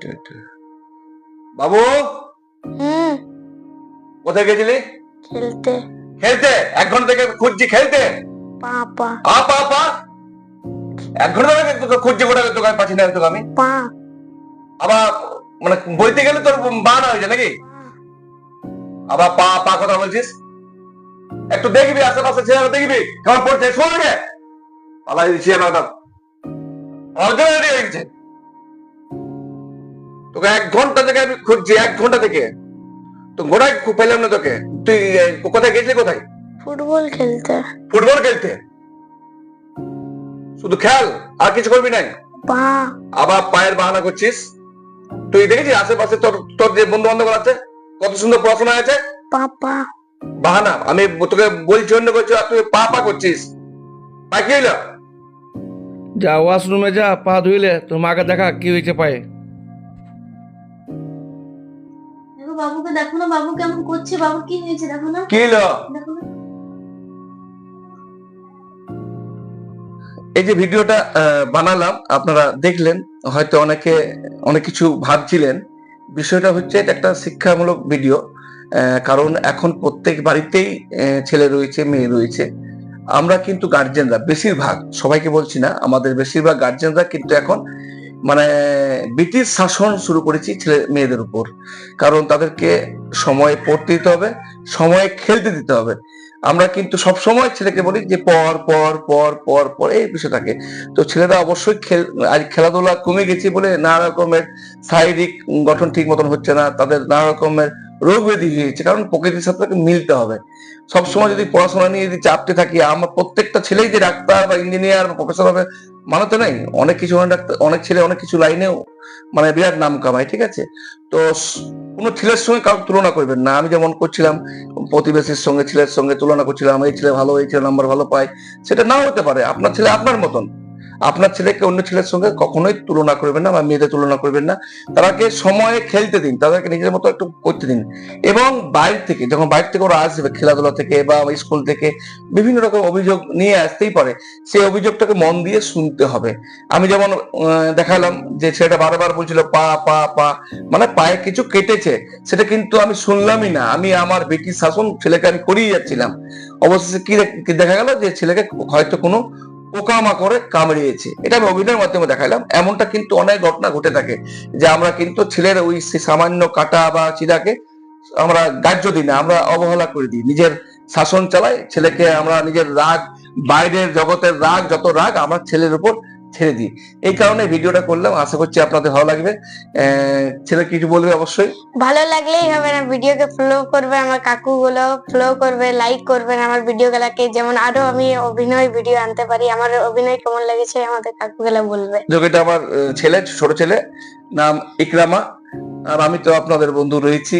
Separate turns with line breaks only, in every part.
একটু একটু বাবু? কোথায় গেছিলি?
খেলতে।
খেলতে? এক ঘণ্টা থেকে খুঁজছি খেলতে। আ এক ঘণ্টা থেকে তোকে খুঁজছি গোটা দোকান পাচ্ছি না তোকে আমি।
পা।
আবার মানে বইতে গেলে তোর বানা হয়েছে নাকি? আবার পা পা কথা বলছিস? একটু দেখবি আশেপাশে ছেলেরা দেখবি কেমন পড়ছে শোন পালাই দিচ্ছি আমার রেডি হয়ে গেছে। তোকে এক ঘণ্টা থেকে আমি খুঁজছি এক ঘণ্টা থেকে। তো গোড়ায় খুব পেলাম না তোকে। তুই কোথায় গেছিলি কোথায়?
ফুটবল খেলতে।
ফুটবল খেলতে? শুধু খেল আর কিছু করবি নাই?
পা।
আবার পায়ের বাহানা করছিস? তুই দেখেছিস আশেপাশে তোর তোর যে বন্ধু বান্ধব আছে? কত সুন্দর পড়াশোনা আছে
পা পা
বাহানা আমি তোকে বলছি অন্য করছি আর তুই পা পা করছিস। পা কি হইল?
যা ওয়াশরুমে যা পা ধুইলে তোর মাকে দেখা কি হয়েছে পায়ে।
বাবুকে দেখো না বাবু কেমন করছে? বাবু কি হয়েছে দেখো না।
কি
দেখো না।
এই যে ভিডিওটা বানালাম আপনারা দেখলেন হয়তো অনেকে অনেক কিছু ভাবছিলেন। বিষয়টা হচ্ছে এটা একটা শিক্ষামূলক ভিডিও আহ, কারণ এখন প্রত্যেক বাড়িতেই ছেলে রয়েছে মেয়ে রয়েছে। আমরা কিন্তু গার্জেনরা বেশিরভাগ সবাইকে বলছি না আমাদের বেশিরভাগ গার্জেনরা কিন্তু এখন মানে ব্রিটিশ শাসন শুরু করেছি ছেলে মেয়েদের উপর। কারণ তাদেরকে সময় পড়তে দিতে হবে, সময় খেলতে দিতে হবে। আমরা কিন্তু সব সময় ছেলেকে বলি যে পর পর পর পর পর, এই বিষয় থাকে তো ছেলেরা অবশ্যই খেল, আজ খেলাধুলা কমে গেছে বলে নানা রকমের শারীরিক গঠন ঠিক মতন হচ্ছে না, তাদের নানা রকমের রোগ ব্যাধি হয়েছে। কারণ প্রকৃতির সাথে মিলতে হবে। সবসময় যদি পড়াশোনা নিয়ে যদি চাপতে থাকি, আমার প্রত্যেকটা ছেলেই যে ডাক্তার বা ইঞ্জিনিয়ার বা প্রফেসর হবে মানে তো নেই। অনেক কিছু অনেক ছেলে অনেক কিছু লাইনেও মানে বিরাট নাম কামায়, ঠিক আছে? তো কোন ছেলের সঙ্গে কারোর তুলনা করবেন না। আমি যেমন করছিলাম, প্রতিবেশীর সঙ্গে ছেলের সঙ্গে তুলনা করছিলাম, এই ছেলে ভালো, এই ছেলে নাম্বার ভালো পায়। সেটা নাও হতে পারে। আপনার ছেলে আপনার মতন। আপনার ছেলেকে অন্য ছেলের সঙ্গে কখনোই তুলনা করবেন না, বা মেয়েদের তুলনা করবেন না। তাদেরকে সময়ে খেলতে দিন, তাদেরকে নিজের মতো একটু করতে দিন। এবং বাইরে থেকে, যখন বাইরে থেকে ওরা আসবে, খেলাধুলা থেকে বা স্কুল থেকে, বিভিন্ন রকম অভিযোগ নিয়ে আসতেই পারে, সেই অভিযোগটাকে মন দিয়ে শুনতে হবে। আমি যেমন দেখালাম যে ছেলেটা বারবার বলছিল, পা পা পা। মানে পায়ে কিছু কেটেছে, সেটা কিন্তু আমি শুনলামই না। আমি আমার ব্রিটিশ শাসন ছেলেকে আমি করিয়ে যাচ্ছিলাম। অবশেষে কি দেখা গেল যে ছেলেকে হয়তো কোনো পোকামাকড়ে কামড়িয়েছে। এটা আমি অভিনয়ের মাধ্যমে দেখালাম এমনটা কিন্তু অনেক ঘটনা ঘটে থাকে যে আমরা কিন্তু ছেলের ওই সামান্য কাটা বা চিরাকে আমরা গ্রাহ্য দিই না, আমরা অবহেলা করে দিই। নিজের শাসন চালাই ছেলেকে আমরা নিজের রাগ, বাইরের জগতের রাগ, যত রাগ আমরা ছেলের উপর ছেড়ে দিই। এই কারণে ভিডিওটা করলাম। আশা করছি আপনাদের ভালো লাগবে। ছেলে কিছু বলবে অবশ্যই?
ভালো লাগলেই হবে না ভিডিওকে ফলো করবে আমার কাকুগুলো ফলো করবে লাইক করবেন আমার ভিডিও ভিডিওগুলোকে যেমন আরও আমি অভিনয় ভিডিও আনতে পারি আমার অভিনয় কেমন লেগেছে আমাদের কাকুগুলো বলবে।
যোগ এটা আমার ছেলে ছোট ছেলে। নাম ইকরামা। আর আমি তো আপনাদের বন্ধু রয়েছি।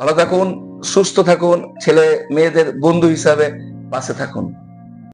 ভালো থাকুন সুস্থ থাকুন ছেলে মেয়েদের বন্ধু হিসাবে পাশে থাকুন।